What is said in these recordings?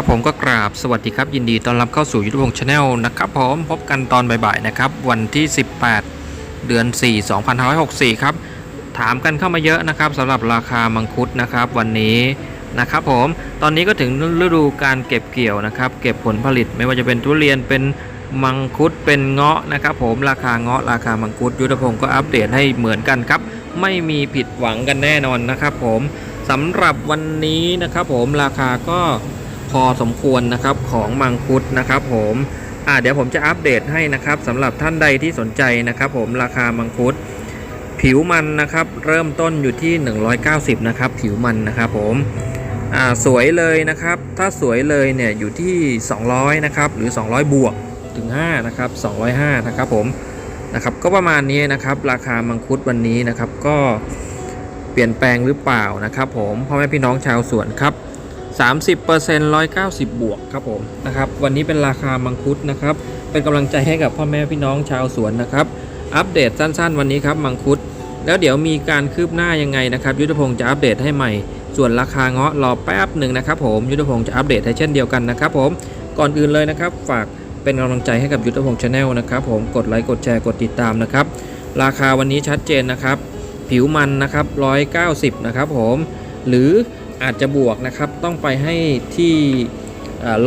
ครับผมก็กราบสวัสดีครับ ยินดีต้อนรับเข้าสู่ยุทธพงศ์ชาแนลนะครับผมพบกันตอนบ่ายๆนะครับ วันที่ 18 เดือน 4 2564 ครับ ถามกันเข้ามาเยอะนะครับสำหรับราคามังคุดนะครับ วันนี้นะครับผมตอนนี้ก็ถึงฤดูการเก็บเกี่ยวนะครับ เก็บผลผลิตไม่ว่าจะเป็นทุเรียนเป็นมังคุดเป็นเงาะนะครับ ผมราคาเงาะราคามังคุดยุทธพงศ์ก็อัปเดตให้เหมือนกันครับ ไม่มีผิดหวังกันแน่นอนนะครับ ผมสำหรับวันนี้นะครับ ผมราคาก็ พอสมควรนะครับของมังคุดนะครับผมอ่าเดี๋ยวผมจะอัปเดตให้นะครับสำหรับท่านใดที่สนใจนะครับผมราคามังคุด ผิวมันนะครับเริ่มต้นอยู่ที่ 190นะครับผิวมันนะครับผมอ่าสวยเลยนะครับ ถ้าสวยเลยเนี่ยอยู่ที่ 200นะครับหรือ 200 บวกถึง5นะครับ205นะครับผมนะครับก็ประมาณนี้นะครับราคามังคุดวันนี้นะครับก็เปลี่ยนแปลงหรือเปล่านะครับ ผมพ่อแม่พี่น้องชาวสวนครับ 30% 190 บวกครับผมนะครับวันนี้เป็นราคามังคุดนะครับ เป็นกำลังใจให้กับพ่อแม่พี่น้องชาวสวนนะครับ อัปเดตสั้นๆ วันนี้ครับมังคุด แล้วเดี๋ยวมีการคืบหน้ายังไงนะครับ ยุทธพงศ์จะอัปเดตให้ใหม่ ส่วนราคาเงาะรอแป๊บหนึ่งนะครับผมยุทธพงศ์จะอัปเดตให้เช่นเดียวกันนะครับผมก่อนอื่นเลยนะครับ ฝากเป็นกำลังใจให้กับยุทธพงศ์ชาแนลนะครับผมกดไลค์กดแชร์กดติดตามนะครับราคาวันนี้ชัดเจนนะครับ ผิวมันนะครับ190นะครับผมหรือ อาจจะบวกนะครับ ต้องไปให้ที่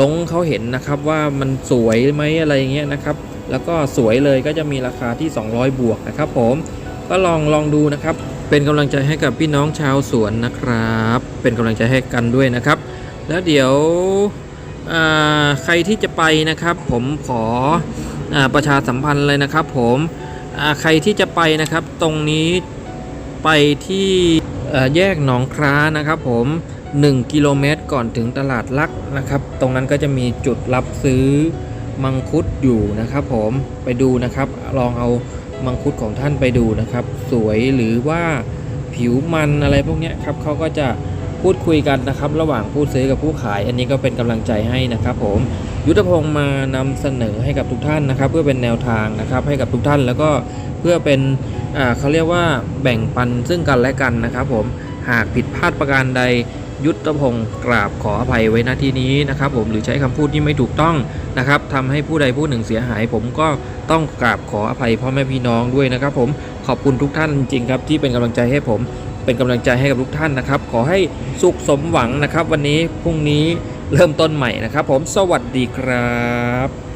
ลงเขาเห็นนะครับว่ามันสวยไหมอะไรเงี้ยนะครับ แล้วก็สวยเลยก็จะมีราคาที่ 200 บวกนะครับ ผมก็ลองลองดูนะครับ เป็นกำลังใจให้กับพี่น้องชาวสวนนะครับ เป็นกำลังใจให้กันด้วยนะครับ แล้วเดี๋ยวใครที่จะไปนะครับ ผมขออประชาสัมพันธ์เลยนะครับ ผมใครที่จะไปนะครับ ตรงนี้ไปที่ แยกหนองคร้านะครับผม 1 กิโลเมตรก่อนถึงตลาดลักนะครับ ตรงนั้นก็จะมีจุดรับซื้อมังคุดอยู่นะครับผมไปดูนะครับ ลองเอามังคุดของท่านไปดูนะครับ สวยหรือว่าผิวมันอะไรพวกนี้ครับเขาก็จะ พูดคุยกันนะครับ ระหว่างผู้ซื้อกับผู้ขาย อันนี้ก็เป็นกำลังใจให้นะครับ ผมยุทธพงศ์มานำเสนอให้กับทุกท่านนะครับ เพื่อเป็นแนวทางนะครับ ให้กับทุกท่านแล้วก็เพื่อเป็นเขาเรียกว่าแบ่งปันซึ่งกันและกันนะครับ ผมหากผิดพลาดประการใดยุทธพงศ์กราบขออภัยไว้ณที่นี้นะครับ ผมหรือใช้คำพูดที่ไม่ถูกต้องนะครับทำให้ผู้ใดผู้หนึ่งเสียหาย ผมก็ต้องกราบขออภัยพ่อแม่พี่น้องด้วยนะครับ ผมขอบคุณทุกท่านจริงครับที่เป็นกำลังใจให้ผม เป็นกำลังใจให้กับทุกท่านนะครับ ขอให้สุขสมหวังนะครับ วันนี้พรุ่งนี้เริ่มต้นใหม่นะครับ ผมสวัสดีครับ